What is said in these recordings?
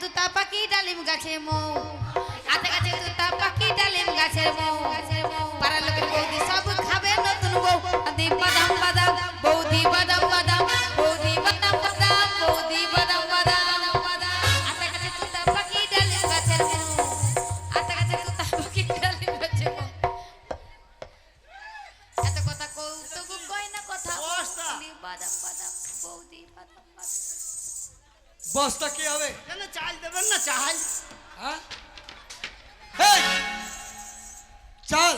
তুতা পাখি ডালিম গাছে মৌ। হাতে কাছে তুতা পাখি ডালিম গাছের মৌ। গাছের লোকের না চাল। হ্যাঁ! চাল।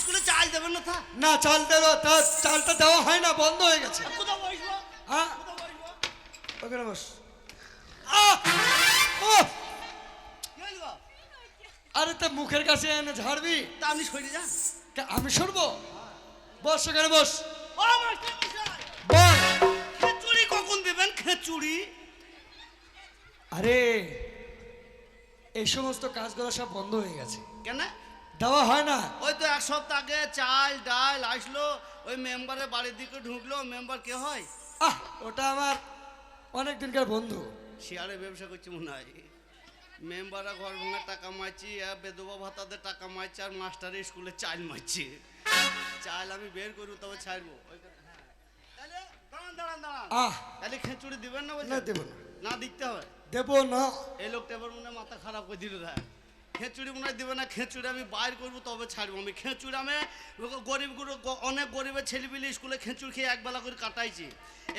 স্কুলে চাল দেবেন না। না চাল তা চালটা দেওয়া হয় না বন্ধ হয়ে গেছে। হ্যাঁ? ওখানে বস? আরে তা মুখের কাছে এনে ঝাড়বি? তা আপনি সরে যান। আমি শুনব বস সেখানে বস। বল খেচুড়ি কখন দেবেন? খেচুড়ি? আরে এই সমস্ত কাজগুলো সব বন্ধ হয়ে গেছে। কেন? দেওয়া হয় না। ওই তো এক সপ্তাহ আগে চাল ডাল আসলো ওই মেম্বারের বাড়ির দিকে ঢুকলো মেম্বার কে হয়? আহ ওটা আমার অনেক দিনকার বন্ধু। শেয়ারে ব্যবসা করছে মনে হয়। মেম্বাররা ঘর ভাঙা টাকা মারছি আর বেদবা ভাতাদের টাকা মারছে আর মাস্টারের স্কুলে চাল মারছে। চাল আমি বের করব তবে ছাড়বো। হ্যাঁ। তাহলে দাঁড়ান দাঁড়ান দাঁড়ান। আহ। তাহলে খেচুড়ি দিবেন না না বলছেন দেবো না। না দিতে হবে দেবো না। এই লোকটা এবার মনে মাথা খারাপ করে দিল দেখ খেচুড়ি মনে হয় দিবে না খেচুড়ি আমি বাইর করব তবে ছাড়বো। আমি খেচুড়ি আমি গরিব অনেক গরিবের ছেলেপিলি স্কুলে খেচুড়ি খেয়ে একবেলা করে কাটাইছি।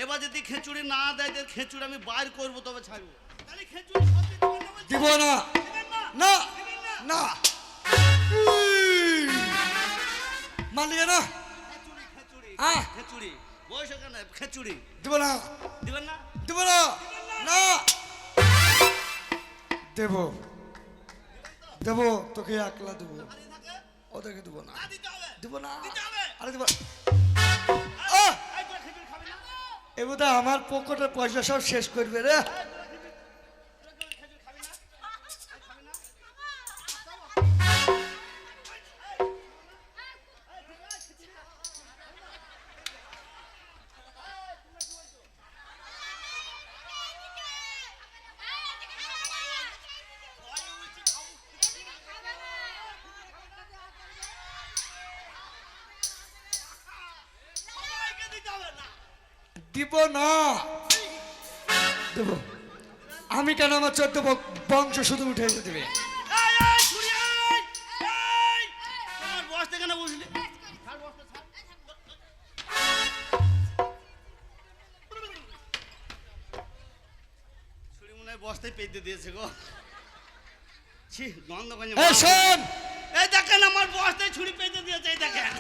এবার যদি খেচুড়ি না দেয় তাহলে খেচুড়ি আমি বাইর করব তবে ছাড়বো। তাহলে খেচুড়ি? দিব না। না? না। দিবেন না? না খেচুড়ি বয়স কেন খেচুড়ি। দিব না। দিবেন না? দিব না? না। দেব। দেব, তোকে একলা দেবো। ওদেরকে দেবো না। দেবো না। আরে দেব। এ আমার পকেটের পয়সা সব শেষ করবে রে। দিব না। দেব। আমি কেন আমার চোদ্দ বংশ শুধু উঠে দেবে? বস্তায় পেতে দিয়েছে গো। ছি গন্ধ এই দেখেন আমার বস্তায় ছুরি পেতে দিয়েছে এই দেখেন।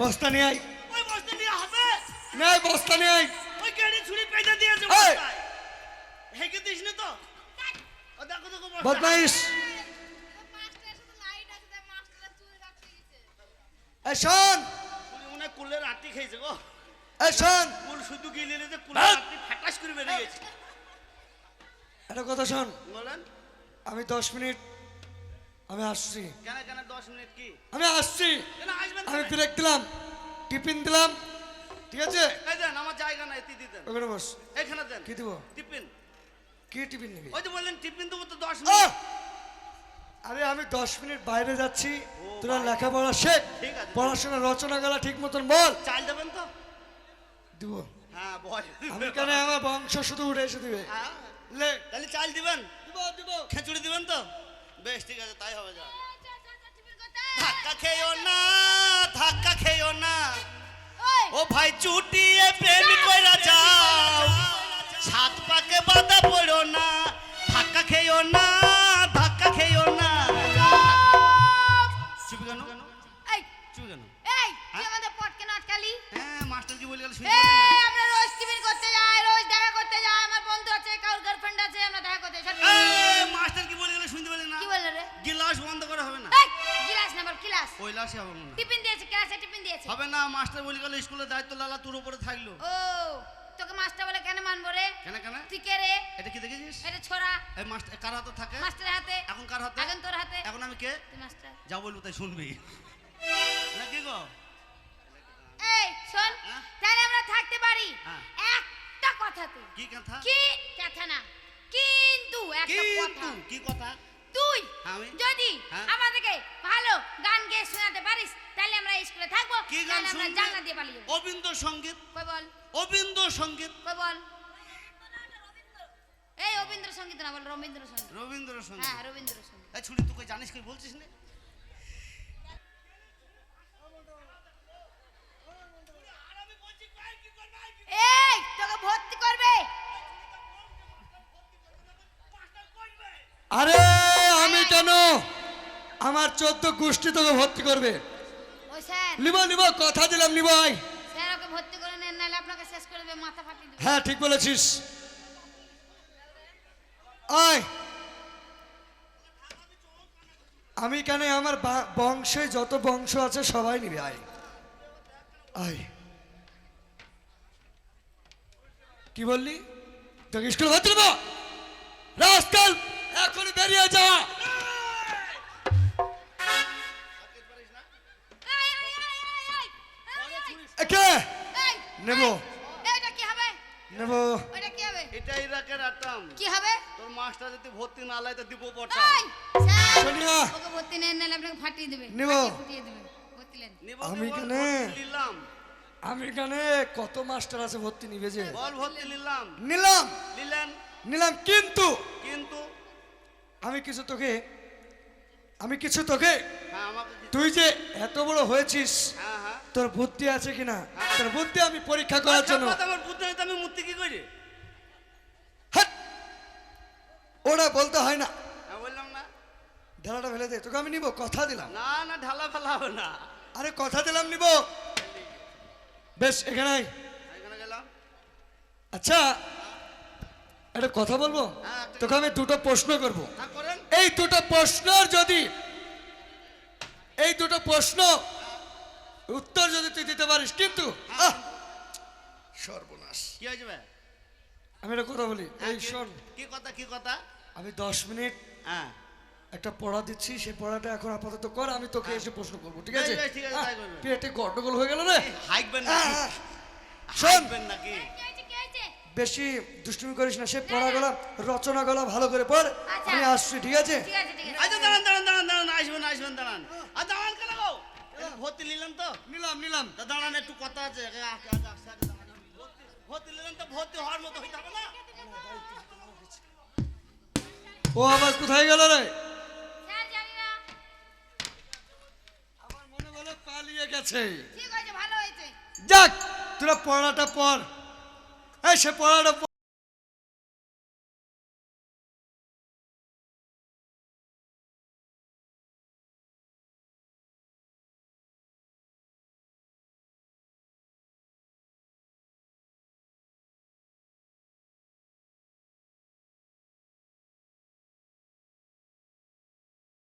বস্তা নিয়ে আয়। ওই বস্তা নিয়ে হবে। নে বস্তা নিয়ে আয়। ওই গাড়ি ছুরি পেতে দিয়েছে! বস্তায়। হেঁকে দিস না তো। ও দেখো দেখো বস্তা। বদমাইশ। এই শোন। মনে হয় কুলের আটি খেয়েছে গো। এই শোন। কুল শুধু গিলে নিতে কুলের। আটি ফ্যাটাস করে বেরিয়ে গেছে। একটা কথা শোন। বলেন। আমি দশ মিনিট আমি আসছি। কেন কেন দশ মিনিট কি? আমি আসছি। আমি? ব্রেক দিলাম টিফিন দিলাম ঠিক আছে? এই দেন আমার জায়গা নাই ওখানে বস। এখানে দেন। কি দিব? টিফিন। কি টিফিন নিবি? ওই তো বললেন টিফিন দেবো তো দশ মিনিট। আরে আমি দশ মিনিট বাইরে যাচ্ছি। তোরা লেখাপড়া শেখ। পড়াশোনা রচনা গলা ঠিক মতন বল। চাল দেবেন তো? দিব। হ্যাঁ বল। আমি কেন আমার বংশ শুধু উঠে এসে দিবে? হ্যাঁ, লে। তাহলে চাল দিবেন? দিব দিব। খেচুড়ি দিবেন তো? বেশ ঠিক আছে তাই হবে যা। ধাক্কা খেয়েও না ধাক্কা খেয়েও না। ও ভাই চুটিয়ে প্রেম কইরা যাও। ছাত পাকে বাধা পড়ো না ধাক্কা খেয়েও না। গিলাস বন্ধ করা হবে না। গিলাস নাম্বার ক্লাস কৈলাসে হবে মনে হয়। টিফিন দিয়েছে ক্লাসে টিফিন দিয়েছে? হবে না মাস্টার বলে গেল স্কুলে দায়িত্ব লালা তোর উপরে থাকল। ও তোকে মাস্টার বলে কেন মানবো রে? কেন কেন? তুই কে রে? এটা কি দেখেছিস? এটা ছোড়া। এই মাস্টার কার হাতে থাকে? মাস্টারের হাতে। এখন কার হাতে? এখন তোর হাতে। এখন আমি কে? তুই মাস্টার। যা বলব তাই শুনবি। না কি গো? এই শোন হ্যাঁ? তাহলে আমরা থাকতে পারি। হ্যাঁ। একটা কথাতে কি কথা? কি? কথা না। কিন্তু একটা কথা। কি কথা? তুই যদি হ্যাঁ? আমাদেরকে ভালো গান গেয়ে শোনাতে পারিস তাহলে আমরা স্কুলে থাকব কি গান আমরা জানলা দিয়ে পালিয়ে যাব। অবিন্দ সংগীত। কই বল? অবিন্দ সংগীত। কই বল? এই রবীন্দ্র সংগীত না বল রবীন্দ্র সংগীত। রবীন্দ্র সংগীত। হ্যাঁ রবীন্দ্র সংগীত। এই ছুরি তুই জানিস কি বলছিস না? চোদ্দ গোষ্ঠী তোকে ভর্তি করবে। নিব নিব কথা দিলাম নিব আয়। স্যার ওকে ভর্তি করে নেন নাহলে আপনাকে শেষ করে দেবে মাথা ফাটিয়ে দেবে। হ্যাঁ ঠিক বলেছিস। আয়। আমি কেন আমার বংশে যত বংশ আছে সবাই নিবে আয়। আয়। কি বললি? তোকে স্কুল ভর্তি নেব রাস্তাল এখন বেরিয়ে যা। নেব। এটা কি হবে? নেব। এটা কি হবে? এটা ইরাকের আটাম। কি হবে? তোর মাস্টার যদি ভর্তি না লাই তো দিব পটা সোনিয়া। ওকে ভর্তি নেন নাহলে আপনাকে ফাটিয়ে দেবে। নেব। ফাটিয়ে দেবে। ভর্তি নিব আমি কেনে? নিলাম। আমি এখানে কত মাস্টার আছে ভর্তি নিবে যে? বল ভর্তি নিলাম। নিলাম। নিলেন। নিলাম কিন্তু কিন্তু আমি কিছু তোকে আমি কিছু তোকে হ্যাঁ আমাকে তুই যে এত বড় হয়েছিস হ্যাঁ হ্যাঁ তোর বুদ্ধি আছে কিনা? তোর বুদ্ধি আমি পরীক্ষা করার জন্য। আমার বুদ্ধি আমি মূর্তি কি করি? হাট! বলতে হয় না। বললাম না। ঢেলাটা ফেলে দে তোকে আমি নিব কথা দিলাম। না না ঢালা ফেলা হবে না। আরে কথা দিলাম নিব। বেশ এখানে গেলাম। আচ্ছা একটা কথা বলব? হ্যাঁ, তোকে আমি দুটো প্রশ্ন করব। হ্যাঁ এই দুটো প্রশ্নর যদি এই দুটো প্রশ্ন উত্তর যদি তুই দিতে পারিস কিন্তু সর্বনাশ। কি হয়েছে ভাই? আমি একটা কথা বলি হ্যাঁ, এই কি- শোন। কি কথা কি কথা? আমি দশ মিনিট হ্যাঁ। একটা পড়া দিচ্ছি সেই পড়াটা এখন আপাতত কর আমি তোকে এসে প্রশ্ন করব ঠিক আছে। পেটে গন্ডগোল হয়ে গেল রে। হাইকবেন হাইকবেন নাকি বেশি দুষ্টুমি করিস না সে পড়াগুলো রচনাগুলো ভালো করে পড়। আচ্ছা। আমি আসছি ঠিক আছে? ঠিক আছে ঠিক আছে। আচ্ছা দাঁড়ান দাঁড়ান দাঁড়ান দাঁড়ান আসবেন আসবেন দাঁড়ান। আর দাঁড়ান গো এটা ভর্তি নিলেন তো? নিলাম নিলাম। তা দাঁড়ান একটু কথা আছে। ভর্তি- নিলেন তো ভর্তি হওয়ার মতো হইতে হবে না? ও আবার কোথায় গেল রে? আমার মনে বলে পালিয়ে গেছে। ঠিক আছে ভালো হয়েছে। যাক তোরা পড়াটা পড়। এই সে পড়াটা পড়।